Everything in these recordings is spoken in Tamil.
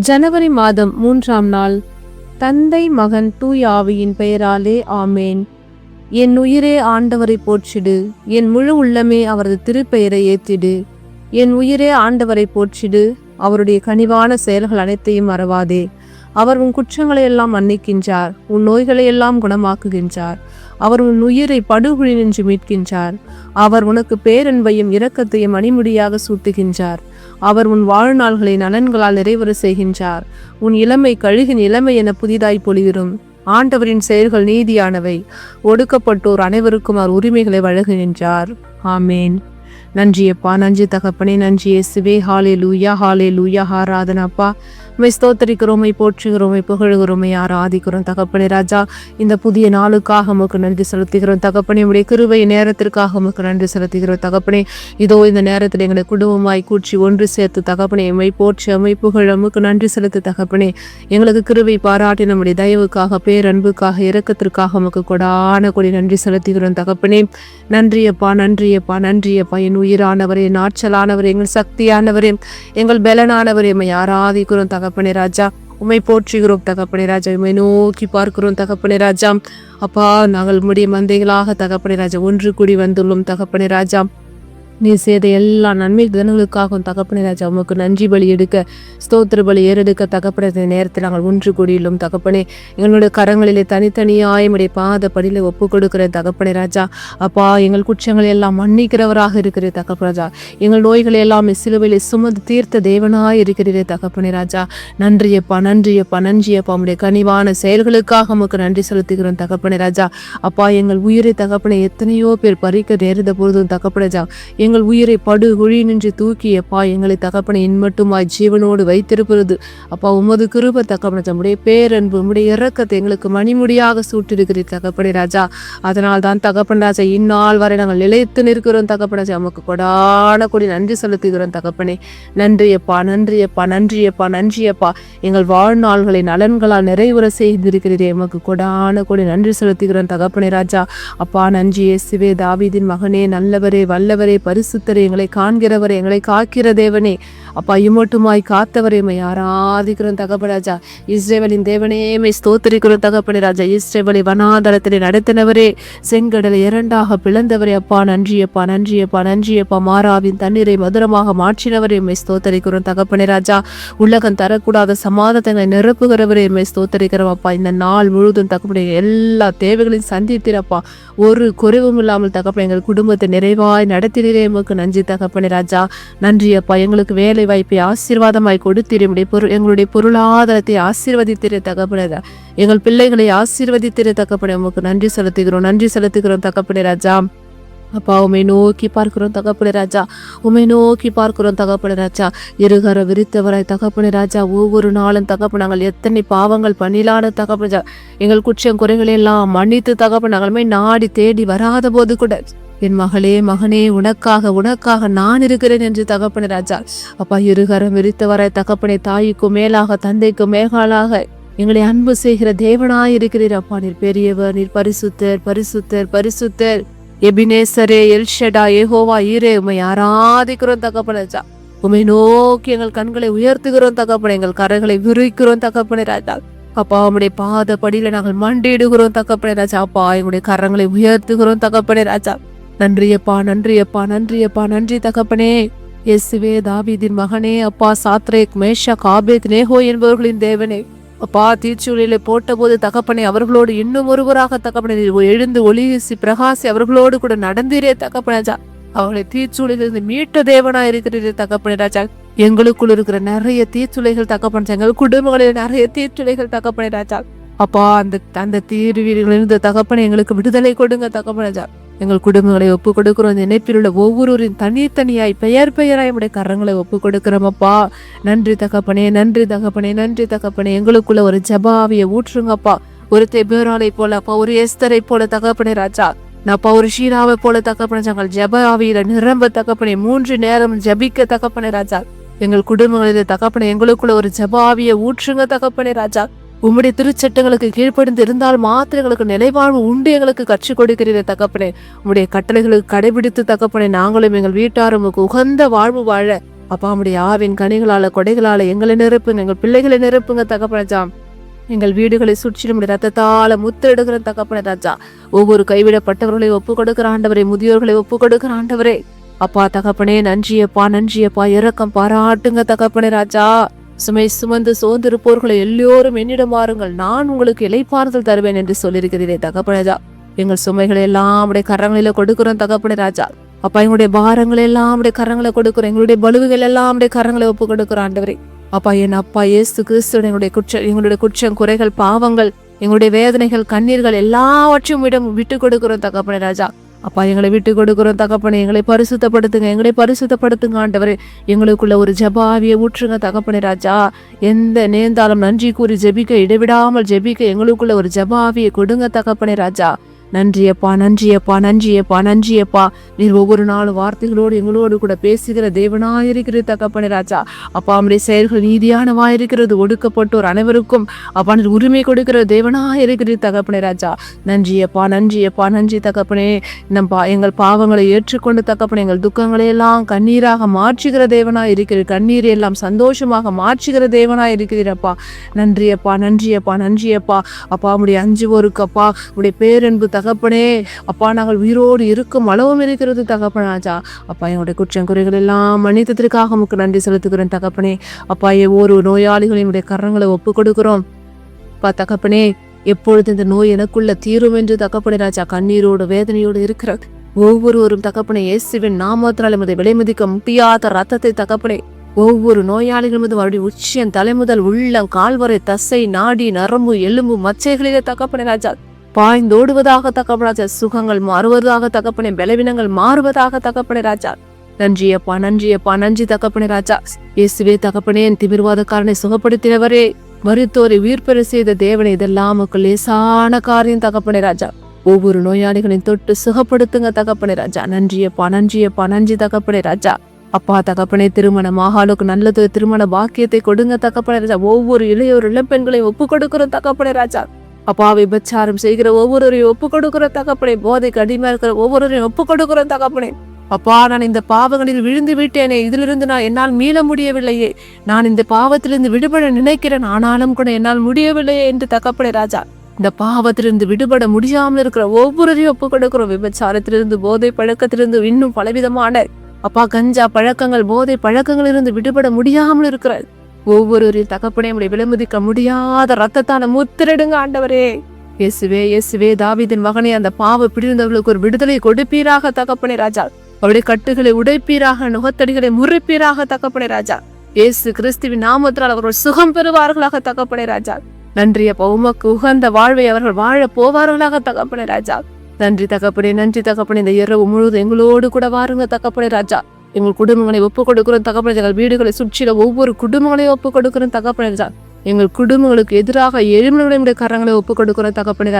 ஜனவரி மாதம் மூன்றாம் நாள். தந்தை மகன் தூய் ஆவியின் பெயராலே ஆமேன். என் உயிரே ஆண்டவரை போற்றிடு. என் முழு உள்ளமே அவரது திருப்பெயரை ஏற்றிடு. என் உயிரே ஆண்டவரை போற்றிடு. அவருடைய கனிவான செயல்கள் அனைத்தையும் மறவாதே அவர் உன் குற்றங்களை எல்லாம் மன்னிக்கின்றார். உன் நோய்களை எல்லாம் குணமாக்குகின்றார். அவர் உன் உயிரை படுகுழி நின்று மீட்கின்றார். அவர் உனக்கு பேரன்பையும் இரக்கத்தையும் அணிமுடியாக சூட்டுகின்றார். அவர் உன் வாழ்நாள்களை நலன்களால் நிறைவர செய்கின்றார். உன் இளமை கழுகின் இளமை என புதிதாய் பொலிவிரும் ஆண்டவரின் செயல்கள் நீதியானவை. ஒடுக்கப்பட்டோர் அனைவருக்கும் அவர் உரிமைகளை வழங்குகின்றார் ஆமேன். நன்றியப்பா நன்றி தகப்பனே நன்றி இயேசுவே. ஹாலே லூயா ஹாலே லூயா ஹாராதனப்பா உமை ஸ்தோத்தரிக்கிறோம் போற்றுகிறோமை புகழுகிறோம் ஆராதிக்கிறோம். தகப்பனே ராஜா இந்த புதிய நாளுக்காக உமக்கு நன்றி செலுத்துகிறோம். தகப்பனே உடைய கிருவை நேரத்திற்காக உமக்கு நன்றி செலுத்துகிறோம். தகப்பனே இதோ இந்த நேரத்தில் எங்களை குடும்பமாய் கூற்றி ஒன்று சேர்த்து தகப்பனே எம்மை போற்றி அம்மை புகழ் உமக்கு நன்றி செலுத்து தகப்பனே. எங்களுக்கு கிருவை பாராட்டி நம்முடைய தயவுக்காக பேரன்புக்காக இரக்கத்திற்காக உமக்கு கொடான கொடி நன்றி செலுத்துகிறோம். தகப்பனே நன்றியப்பா நன்றியப்பா நன்றியப்பா. என் உயிரானவரே என் எங்கள் சக்தியானவரே எங்கள் பலனானவரே எம்மை ஆராதிக்கிறோம். தகப்பனே ராஜா. உமை போற்றுகிறோம் தகப்பனே ராஜா. உம்மை நோக்கி பார்க்கிறோம் தகப்பனே ராஜா. அப்பா நாங்கள் முடிய மந்தைகளாக தகப்பனே ராஜா. ஒன்று கூடி வந்துள்ளோம் தகப்பனே ராஜா. நீ செய்த எல்லா நன்மை தினங்களுக்காகவும் தகப்பனை ராஜா உமக்கு நன்றி பலி எடுக்க ஸ்தோத்திர பலி ஏறெடுக்க தகப்பன நேரத்தில் நாங்கள் ஒன்று கூடியுள்ளோம். தகப்பனே எங்களுடைய கரங்களிலே தனித்தனியாக உடைய பாத படியில் ஒப்பு கொடுக்கிற தகப்பனை ராஜா. அப்பா எங்கள் குற்றங்களை எல்லாம் மன்னிக்கிறவராக இருக்கிற தகப்பராஜா எங்கள் நோய்களை எல்லாம் சிலுவையிலே சுமந்து தீர்த்த தேவனாய் இருக்கிறீரே தகப்பனை ராஜா. நன்றியப்பா நன்றியப்பா நன்றியப்பா உடைய கனிவான செயல்களுக்காக உமக்கு நன்றி செலுத்துகிறோம் தகப்பனை ராஜா. அப்பா எங்கள் உயிரை தகப்பனை எத்தனையோ பேர் பறிக்க நேர்ந்த பொழுதும் தகப்பனே ராஜா எங்கள் உயிரை படு குழி நின்று தூக்கியப்பா எங்களை தகப்பனை இன்மட்டுமாய் ஜீவனோடு வைத்திருப்பது. அப்பா உமது கிருப தகப்பன தம்முடைய பேரன்பு உம்முடைய இறக்கத்தை எங்களுக்கு மணிமுடியாக சூட்டிருக்கிறீர் தகப்பனே ராஜா. அதனால் தான் தகப்பன் ராஜா இந்நாள் வரை நாங்கள் நிலைத்து நிற்கிறோம் தகப்பன ராஜா. உமக்கு கொடான கொடி நன்றி செலுத்துகிறோம் தகப்பனே. நன்றியப்பா நன்றியப்பா நன்றியப்பா நன்றியப்பா எங்கள் வாழ்நாள்களை நலன்களால் நிறைவுற செய்திருக்கிறீரே. எமக்கு கொடான கொடி நன்றி செலுத்துகிறோம் தகப்பனே ராஜா. அப்பா நன்றி இயேசுவே தாவிதின் மகனே நல்லவரே வல்லவரே பரிசுத்தர் எங்களை காண்கிறவர் எங்களை காக்கிற தேவனே. அப்பா இம்மட்டுமாய் காத்தவரே மை ஆராதிக்கிறோம் தகப்பராஜா இஸ்ரேவலின் தேவனே மை ஸ்தோத்திரிக்கிறோம் தகப்பனே ராஜா. இஸ்ரேவலை வனாதரத்திலே நடத்தினவரே செங்கடலை இரண்டாக பிளந்தவரே அப்பா நன்றியப்பா நன்றியப்பா நன்றியப்பா. மாறாவின் தண்ணீரை மதுரமாக மாற்றினவரே மை ஸ்தோத்தரிக்கிறோம் தகப்பனே ராஜா. உலகம் தரக்கூடாத சமாதத்தை நிரப்புகிறவரே மை ஸ்தோத்தரிக்கிறோம் அப்பா. இந்த நாள் முழுதும் தகப்பனே எல்லா தேவைகளையும் சந்தித்திரப்பா ஒரு குறைவும் இல்லாமல் தகப்பன் எங்கள் குடும்பத்தை நிறைவாய் நடத்தினரே எமக்கு நன்றி தகப்பனே ராஜா. நன்றியப்பா எங்களுக்கு வேலை வாய்ப்பை ஆசீர்வாதமாய் கொடுத்திரு எங்களுடைய பொருள் எங்களுடைய பொருளாதாரத்தை ஆசீர்வதித்திரு தகப்பனதா எங்கள் பிள்ளைகளை ஆசீர்வதித்திரு தகப்பனே உமக்கு நன்றி செலுத்துகிறோம் நன்றி செலுத்துகிறோம் தகப்பனே ராஜா. அப்பா உமை நோக்கி பார்க்கிறோம் தகப்பனே ராஜா. உமை நோக்கி பார்க்கிறோம் தகப்பனே ராஜா. இருகர விரித்தவராய் தகப்பனே ராஜா. ஒவ்வொரு நாளும் தகப்ப நாங்கள் எத்தனை பாவங்கள் பண்ணிலான தகப்பன எங்கள் குற்றம் குறைகளை எல்லாம் மன்னித்து தகப்ப நாங்களுமே நாடி தேடி வராத போது கூட என் மகளே மகனே உனக்காக உனக்காக நான் இருக்கிறேன் என்று தகப்பனே ராஜா. அப்பா இருகரம் விரித்தவராய் தகப்பனை தாய்க்கும் மேலாக தந்தைக்கும் மேகாலாக எங்களை அன்பு செய்கிற தேவனாய் இருக்கிறீர் அப்பா. நீர் பெரியவர் நீர் பரிசுத்தர் பரிசுத்தர் பரிசுத்தர். எபினேசரே எல்ஷடா ஏகோவா ஈரே உமை ஆராதிக்கிறோம் தகப்பனே ராஜா. உமை நோக்கி எங்கள் கண்களை உயர்த்துகிறோம் தகப்பனை எங்கள் கரைகளை விரிக்கிறோம் தகப்பனை ராஜா. அப்பா உங்களுடைய பாத படியில நாங்கள் மண்டிடுகிறோம் தகப்பனே ராஜா. அப்பா எங்களுடைய கரங்களை உயர்த்துகிறோம் தகப்பனே ராஜா. நன்றியப்பா நன்றியப்பா நன்றியப்பா நன்றி தகப்பனே. எஸ்வே தாவிதின் மகனே அப்பா சாத்ரேக் மேஷா காபேத் நேஹோ என்பவர்களின் தேவனே. அப்பா தீச்சூழிலை போட்டபோது தகப்பனே அவர்களோடு இன்னும் ஒருவராக தகப்பனே எழுந்து ஒளி பிரகாசி அவர்களோடு கூட நடந்தீரே தகப்பனே அவர்களை தீச்சூழிலிருந்து மீட்ட தேவனா இருக்கிறீரே தகப்பனே ராஜா. எங்களுக்குள் இருக்கிற நிறைய தீச்சுளைகள் தகப்பன எங்கள் குடும்பங்களில் நிறைய தீச்சுளைகள் தகப்பனே ராஜா. அப்பா அந்த அந்த தீர்வீர்களிலிருந்து தகப்பனை எங்களுக்கு விடுதலை கொடுங்க தகப்பனே எங்கள் குடும்பங்களை ஒப்பு கொடுக்கிறோம் இந்த இணைப்பில் உள்ள ஒவ்வொருவரின் தனித்தனியாய் பெயர் பெயராய் உடைய கரங்களை ஒப்பு கொடுக்கிறோம் அப்பா நன்றி தகப்பனே நன்றி தகப்பனே நன்றி தகப்பனே. எங்களுக்குள்ள ஒரு ஜபாவியை ஊற்றுங்கப்பா ஒரு தெபேராலை போல அப்பா. ஒரு எஸ்தரை போல தகப்பனே ராஜா. நான் ஒரு ஷீராவை போல தகப்பன. நாங்கள் ஜப ஆவியில நிரம்ப தகப்பனை. மூன்று நேரம் ஜபிக்க தகப்பனே ராஜா. எங்கள் குடும்பங்களில் தகப்பனை எங்களுக்குள்ள ஒரு ஜபாவியை ஊற்றுங்க தகப்பனே ராஜா. உம்முடைய திருச்சட்டங்களுக்கு கீழ்ப்படிந்து இருந்தால் மாத்திரம் எங்களுக்கு நிலைவாழ்வு உண்டு எங்களுக்கு கற்றுக் கொடுக்கிறீரே தகப்பனே. உம்முடைய கட்டளைகளுக்கு கடைபிடித்து தகப்பனே நாங்களும் எங்கள் வீட்டாரும் உகந்த வாழ்வு வாழ அப்பா உடைய ஆவின் கனிகளால கொடைகளால எங்களை நிரப்புங்க எங்கள் பிள்ளைகளை நிரப்புங்க தகப்பனஜாம் எங்கள் வீடுகளை சுற்றிலும் ரத்தத்தால முத்தெடுக்கிற தகப்பன ராஜா. ஒவ்வொரு கைவிடப்பட்டவர்களை ஒப்பு கொடுக்கிற ஆண்டவரே முதியோர்களை ஒப்பு கொடுக்கிற ஆண்டவரே. அப்பா தகப்பனே நன்றியப்பா நன்றியப்பா இறக்கம் பாராட்டுங்க தகப்பனே ராஜா. சுமை சுமந்து சோர்ந்திருப்போர்களை எல்லோரும் என்னிடம் வாருங்கள். நான் உங்களுக்கு இலைப்பாறுதல் தருவேன் என்று சொல்லியிருக்கிறீரே தகப்பனேஜா. எங்கள் சுமைகளை எல்லாம் உடைய கரங்களில கொடுக்கிறோம் தகப்பன ராஜா. அப்பா எங்களுடைய பாரங்களை எல்லாம் உடைய கரங்களை கொடுக்கிறோம். எங்களுடைய பலுவுகள் எல்லாம் உடைய கரங்களை ஒப்பு கொடுக்கிறோம் ஆண்டவரே. அப்பா என் அப்பா இயேசு கிறிஸ்து எங்களுடைய குற்றம் எங்களுடைய குற்றம் குறைகள் பாவங்கள் எங்களுடைய வேதனைகள் கண்ணீர்கள் எல்லாவற்றையும் விட விட்டு கொடுக்கிறோம் தகப்பன ராஜா. அப்பா எங்களை விட்டு கொடுக்குறோம் தகப்பனை. எங்களை பரிசுத்தப்படுத்துங்க. எங்களை பரிசுத்தப்படுத்துங்க ஆண்டவரே. எங்களுக்குள்ள ஒரு ஜபாவியை ஊற்றுங்க தகப்பனை ராஜா. எந்த நேர்ந்தாலும் நன்றி கூறி ஜெபிக்க இடைவிடாமல் ஜெபிக்க எங்களுக்குள்ள ஒரு ஜபாவியை கொடுங்க தகப்பனை ராஜா. நன்றியப்பா நன்றியப்பா நன்றியப்பா நன்றியப்பா. நீர் ஒவ்வொரு நாள் வார்த்தைகளோடு எங்களோடு கூட பேசுகிற தேவனாயிருக்கிறது தகப்பனே ராஜா. அப்பா நம்முடைய செயல்கள் நீதியானவாயிருக்கிறது ஒடுக்கப்பட்டோர் அனைவருக்கும் அப்பா நீர் உரிமை கொடுக்கிற தேவனாயிருக்கிறது தகப்பனே ராஜா. நன்றியப்பா நன்றியப்பா நன்றி தகப்பனே. நம் பா எங்கள் பாவங்களை ஏற்றுக்கொண்டு தகப்பனே எங்கள் துக்கங்களை எல்லாம் கண்ணீராக மாற்றுகிற தேவனாக இருக்கிறது கண்ணீரை எல்லாம் சந்தோஷமாக மாற்றுகிற தேவனாக இருக்கிறீரப்பா நன்றியப்பா நன்றியப்பா நன்றியப்பா. அப்பா உடைய அஞ்சு ஒருக்கப்பா உடைய பேரன்பு தகப்பனே அப்பா நாங்கள் உயிரோடு இருக்கும் அளவும் இருக்கிறது தகப்பனாச்சா அப்பா என்னுடைய குற்றம் குறைகள் எல்லாம் மன்னித்ததற்காக உமக்கு நன்றி செலுத்துகிறேன் தகப்பனே. அப்பா ஒவ்வொரு நோயாளிகளினுடைய கரங்களை ஒப்புக் கொடுக்கிறோம். அப்பா தகப்பனே எப்பொழுது இந்த நோய் எனக்குள்ள தீரும் என்று தகப்பனே ராஜா கண்ணீரோடு வேதனையோடு இருக்கிற ஒவ்வொருவரும் தகப்பனை இயேசுவின் நாமத்தினால் எமது விலை மதிக்க முடியாத ரத்தத்தை தகப்பனே ஒவ்வொரு நோயாளிகள் மீது அவருடைய உச்சியன் தலைமுதல் உள்ளம் கால்வரை தசை நாடி நரம்பு எலும்பு மச்சைகளிலே தகப்பனே ராஜா. பாய்ந்தோடுவதாக தகப்பனே ராஜா சுகங்கள் மாறுவதாக தகப்பனே பலவீனங்கள் மாறுவதாக தகப்பனே ராஜா. நன்றியப்பா நன்றியப்பா நன்றி தகப்பனே ராஜா. இயேசுவே தகப்பனே என் திமிர்வாதக்காரனை சுகப்படுத்தினவரே மருத்துவரை உயிர்பெற செய்த தேவனை இதெல்லாம் லேசான காரியம் தகப்பனே ராஜா. ஒவ்வொரு நோயாளிகளையும் தொட்டு சுகப்படுத்துங்க தகப்பனே ராஜா. நன்றியப்பா நன்றியப்பா நன்றி தகப்பனே ராஜா. அப்பா தகப்பனே திருமண மாகாளுக்கு நல்லது திருமண பாக்கியத்தை கொடுங்க தகப்பனே ராஜா. ஒவ்வொரு இளையோர் இளம்பெண்களையும் ஒப்பு கொடுக்கிற தகப்பனே ராஜா. அப்பா விபச்சாரம் செய்கிற ஒவ்வொருவரையும் ஒப்பு கொடுக்கிற தகப்பனே போதைக்கு அடிமையாக இருக்கிற ஒவ்வொருவரையும் ஒப்பு கொடுக்கிற தகப்பனே. அப்பா நான் இந்த பாவங்களில் விழுந்து விட்டேனே இதிலிருந்து நான் என்னால் மீள முடியவில்லையே. நான் இந்த பாவத்திலிருந்து விடுபட நினைக்கிறேன் ஆனாலும் கூட என்னால் முடியவில்லையே என்று தகப்படை ராஜா. இந்த பாவத்திலிருந்து விடுபட முடியாமல் இருக்கிற ஒவ்வொருவரையும் ஒப்பு கொடுக்கிறோம் விபச்சாரத்திலிருந்து போதை பழக்கத்திலிருந்து இன்னும் பலவிதமான அப்பா கஞ்சா பழக்கங்கள் போதை பழக்கங்களிலிருந்து விடுபட முடியாமல் இருக்கிறார் ஒவ்வொருவரின் தகப்பனே உடைய விலமுதிக்க முடியாத ரத்தத்தான முத்திரடுங்க ஆண்டவரே. இயேசுவே இயேசுவே தாவிதின் மகனே அந்த பாவ பிடிந்தவர்களுக்கு ஒரு விடுதலை கொடுப்பீராக தகப்பனே ராஜா. அவருடைய கட்டுகளை உடைப்பீராக நுகத்தடிகளை முறிப்பீராக தகப்பனே ராஜா. இயேசு கிறிஸ்துவின் நாமத்தினால் அவர்கள் சுகம் பெறுவார்களாக தகப்பனே ராஜா. நன்றி அப்பா உமக்கு உகந்த வாழ்வை அவர்கள் வாழ போவார்களாக தகப்பனே ராஜா. நன்றி தகப்பனே நன்றி தகப்பனே இந்த இரவு முழுவதும் எங்களோடு கூட வாருங்க தகப்பனே ராஜா. எங்கள் குடும்பங்களை ஒப்பு கொடுக்கிறோம் தகப்பனே வீடுகளை சுற்றில ஒவ்வொரு குடும்பங்களையும் ஒப்பு கொடுக்கிறோம் தகப்பனே ராஜா எங்கள் குடும்பங்களுக்கு எதிராக எழுமனுடைய கரங்களை ஒப்பு கொடுக்கிறோம் தகப்பனே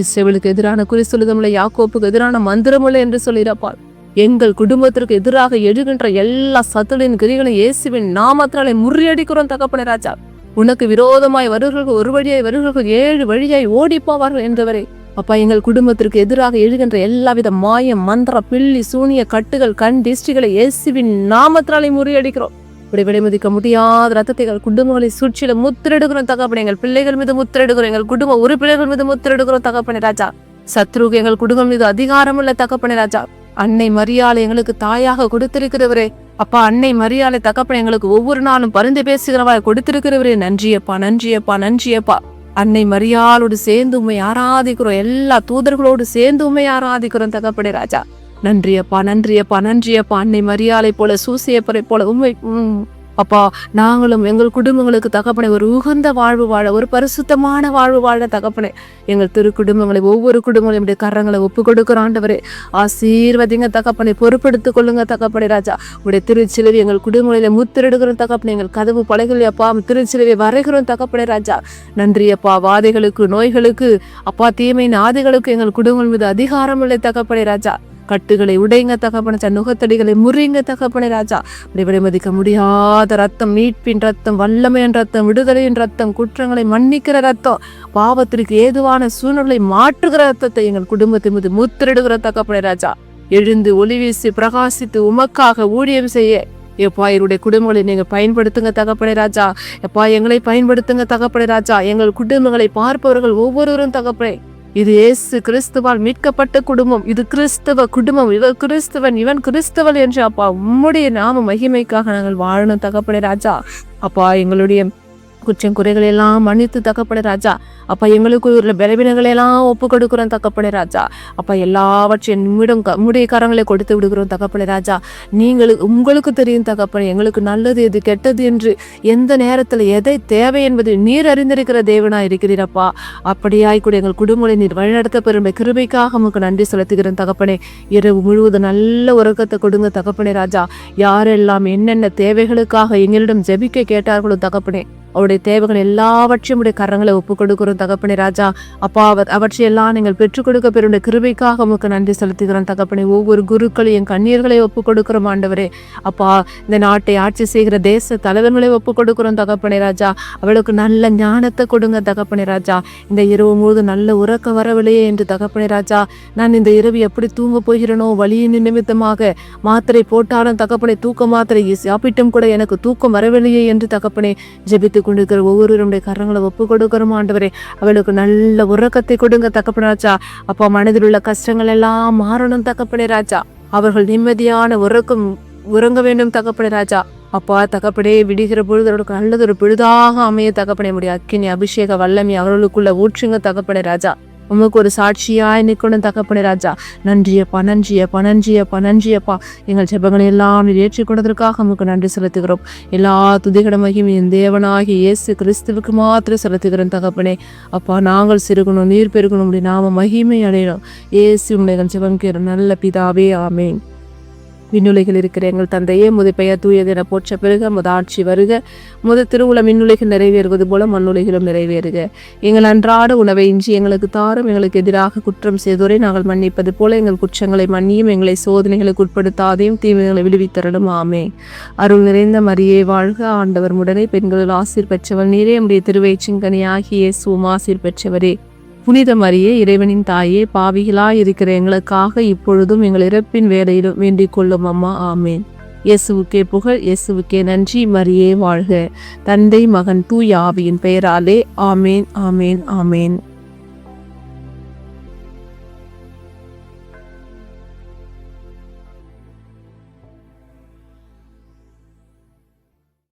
இசைவளுக்கு எதிரான குறி சொல்லுதமில்லை யாக்கோப்புக்கு எதிரான மந்திரமில்லை என்று சொல்லியிருப்பார். எங்கள் குடும்பத்திற்கு எதிராக எழுகின்ற எல்லா சத்துளின் கிரிகளையும் இயேசுவின் நாமத்தினாலே முறியடிக்கிறோம் தகப்பனே ராஜா உனக்கு விரோதமாய் வருகிறவர்கள் ஒரு வழியாய் வருகிறவர்கள் ஏழு வழியாய் ஓடி போவார்கள் என்றவரை. அப்பா எங்கள் குடும்பத்திற்கு எதிராக எழுகின்ற எல்லாவித மாயம் மந்திர பில்லி சூனிய கட்டுகள் கண் திஷ்டிகளை இயேசுவின் நாமத்தினாலே முறியடிக்கிறோம். இப்படி விலைமதிக்க முடியாத ரத்தத்தை எங்கள் குடும்பங்களை சுற்றில முத்திரெடுக்கிறோம் தகப்பனை. எங்கள் பிள்ளைகள் மீது முத்திரெடுக்கிறோம் எங்கள் குடும்ப உறுப்பினர்கள் மீது முத்திரெடுக்கிறோம் தகப்பனை ராஜா. சத்ருக்கு எங்கள் குடும்பம் மீது அதிகாரம் உள்ள தகப்பனே ராஜா. அன்னை மரியாதை எங்களுக்கு தாயாக கொடுத்திருக்கிறவரே. அப்பா அன்னை மரியாதை தகப்பனை எங்களுக்கு ஒவ்வொரு நாளும் பருந்து பேசுகிறவா கொடுத்திருக்கிறவரே. நன்றியப்பா நன்றியப்பா நன்றியப்பா. அன்னை மரியாளோடு சேர்ந்து உண்மை ஆராதிக்கிறோம். எல்லா தூதர்களோடு சேர்ந்து உண்மை ஆராதிக்கிறோம் தகப்பனே ராஜா. நன்றியப்பா நன்றியப்பா நன்றியப்பா. அன்னை மரியாதை போல சூசியப்பரை போல உண்மை உம், அப்பா நாங்களும் எங்கள் குடும்பங்களுக்கு தகப்பனை ஒரு உகந்த வாழ்வு வாழ ஒரு பரிசுத்தமான வாழ்வு வாழ தகப்பனை. எங்கள் திரு குடும்பங்களை ஒவ்வொரு குடும்பங்களையும் இப்படி கரங்களை ஒப்பு கொடுக்குறாண்டவரே ஆசீர்வதிங்க தகப்பனை பொறுப்படுத்திக் கொள்ளுங்க தகப்பனை ராஜா. உடைய திருச்சிலுவை எங்கள் குடும்பங்களில் முத்திரெடுக்கிறோம் தகப்பனை எங்கள் கதவு பலைகள் அப்பா திருச்சிலுவை வரைகிறோம் தகப்பனை ராஜா. நன்றி அப்பா வாதைகளுக்கு நோய்களுக்கு அப்பா தீமையின் ஆதைகளுக்கு எங்கள் குடும்பங்கள் மீது அதிகாரம் இல்லை தகப்பனை ராஜா. கட்டுகளை உடைங்க தகப்பன நுகத்தடிகளை முறிங்க தகப்பனை ராஜா. விடை மதிக்க முடியாத ரத்தம் மீட்பின் ரத்தம் வல்லமையின் ரத்தம் விடுதலையின் ரத்தம் குற்றங்களை மன்னிக்கிற ரத்தம் பாவத்திற்கு ஏதுவான சூழ்நிலை மாற்றுகிற ரத்தத்தை எங்கள் குடும்பத்தின் மீது முத்திரிடுகிற தகப்பனே ராஜா. எழுந்து ஒளி வீசி பிரகாசித்து உமக்காக ஊழியம் செய்ய. எப்பா என்னுடைய குடும்பங்களை நீங்கள் பயன்படுத்துங்க தகப்படை ராஜா. எப்பா எங்களை பயன்படுத்துங்க தகப்படை ராஜா. எங்கள் குடும்பங்களை பார்ப்பவர்கள் ஒவ்வொருவரும் தகப்படை இது இயேசு கிறிஸ்துவால் மீட்கப்பட்ட குடும்பம். இது கிறிஸ்தவ குடும்பம். இவர் கிறிஸ்தவன் இவன் கிறிஸ்தவன் என்று அப்பா உம்முடைய நாம மகிமைக்காக நாங்கள் வாழணும் தகப்பனே ராஜா. அப்பா எங்களுடைய குற்றம் குறைகளை எல்லாம் மன்னித்து தகப்படை ராஜா. அப்பா எங்களுக்கு உள்ள பலவீனங்களெல்லாம் ஒப்பு கொடுக்குறோம் தகப்பனே ராஜா. அப்பா எல்லாவற்றையும் நம்மிடம் க- உம்முடைய கரங்களை கொடுத்து விடுகிறோம் தகப்படை ராஜா. நீங்களுக்கு உங்களுக்கு தெரியும் தகப்பனே எங்களுக்கு நல்லது எது கெட்டது என்று எந்த நேரத்தில் எதை தேவை என்பதை நீர் அறிந்திருக்கிற தேவனாக இருக்கிறீரப்பா அப்படியாய் கூட எங்கள் குடும்பங்களை நீர் வழிநடத்த பெருமை கிருபைக்காக உமக்கு நன்றி செலுத்துகிறேன் தகப்பனே. இரவு முழுவதும் நல்ல உறக்கத்தை கொடுங்க தகப்பனே ராஜா. யாரெல்லாம் என்னென்ன தேவைகளுக்காக எங்களிடம் ஜெபிக்க கேட்டார்களோ தகப்பனே அவருடைய தேவைகள் எல்லாவற்றையும் உடைய கரங்களை ஒப்புக் கொடுக்கிறோம் தகப்பனே ராஜா. அப்பா அவர் அவற்றையெல்லாம் நீங்கள் பெற்றுக் கொடுக்க பெருடைய கிருபைக்காக உமக்கு நன்றி செலுத்துகிறோம் தகப்பனே. ஒவ்வொரு குருக்களையும் கண்ணீர்களை ஒப்பு கொடுக்கிறோம் ஆண்டவரே. அப்பா இந்த நாட்டை ஆட்சி செய்கிற தேச தலைவர்களை ஒப்புக் கொடுக்கிறோம் தகப்பனே ராஜா. அவளுக்கு நல்ல ஞானத்தை கொடுங்க தகப்பனே ராஜா. இந்த இரவு முழுது நல்ல உறக்க வரவில்லையே என்று தகப்பனே ராஜா. நான் இந்த இரவு எப்படி தூங்க போகிறேனோ வழியின் நிமித்தமாக மாத்திரை போட்டாலும் தகப்பனை தூக்க மாத்திரை சாப்பிட்டும் கூட எனக்கு தூக்கம் வரவில்லையே என்று தகப்பனே ஜெபித்து கொண்டிருக்கிற ஒவ்வொருவருடைய கரங்களை ஒப்பு கொடுக்கிறோம் ஆண்டவரே. அவளுக்கு நல்ல உறக்கத்தை கொடுங்க தகப்பனே ராஜா. அப்பா மனதில் உள்ள கஷ்டங்கள் எல்லாம் மாறணும் தகப்பனே ராஜா. அவர்கள் நிம்மதியான உறக்கம் உறங்க வேண்டும் தகப்பனே ராஜா. அப்பா தகப்படே விடுகிற பொழுது அவர்களுக்கு நல்லதொரு பொழுதாக அமைய தகப்பனே. முடியும் அக்கினி அபிஷேக வல்லமி அவர்களுக்குள்ள ஊற்றுங்க தகப்பனே ராஜா. உமக்கு ஒரு சாட்சியாய் நிற்கணும் தகப்பனே ராஜா. நன்றியப்பா நன்றியப்பா நன்றியப்பா நன்றியப்பா. எங்கள் ஜெபங்களை எல்லாம் ஏற்றி கொண்டதற்காக உமக்கு நன்றி செலுத்துகிறோம். எல்லா துதிகடமையும் என் தேவனாகி இயேசு கிறிஸ்துவுக்கு மாத்திரம் செலுத்துகிறோம் தகப்பனே. அப்பா நாங்கள் சிறுகணும் நீர் பெருகணும் அப்படி நாம மகிமை அடையணும். இயேசு உடைய ஜெபம் கேட்கும் நல்ல பிதாவே ஆமேன். விண்ணுலைகள் இருக்கிற எங்கள் தந்தையே முது பெயர் தூயது என போற்ற பெருக முத ஆட்சி வருக. முத திருவுள மின்னுலைகள் நிறைவேறுவது போல மண்ணுலைகளும் நிறைவேறுக. எங்கள் அன்றாட உணவை இன்றி எங்களுக்கு தாரும் எங்களுக்கு எதிராக குற்றம் செய்தோரை நாங்கள் மன்னிப்பது போல எங்கள் குற்றங்களை மன்னியும் எங்களை சோதனைகளுக்கு உட்படுத்தாதையும் தீமைகளை விடுவித்தரலும் ஆமே அருள் நிறைந்த மரியே வாழ்க ஆண்டவர் உடனே பெண்களில் ஆசீர் பெற்றவர் நீரே. நம்முடைய திருவயிற்றின்கனியாகிய இயேசுவும் ஆசீர் பெற்றவரே. புனித மரியே இறைவனின் தாயே பாவிகளாய் இருக்கிற எங்களுக்காக இப்பொழுதும் எங்கள் இறப்பின் வேலையிலும் வேண்டிக் கொள்ளும் அம்மா ஆமேன். இயேசுவுக்கே புகழ் இயேசுவுக்கே நன்றி மரியே வாழ்க. தந்தை மகன் தூய் ஆவியின் பெயராலே ஆமேன் ஆமேன் ஆமேன்.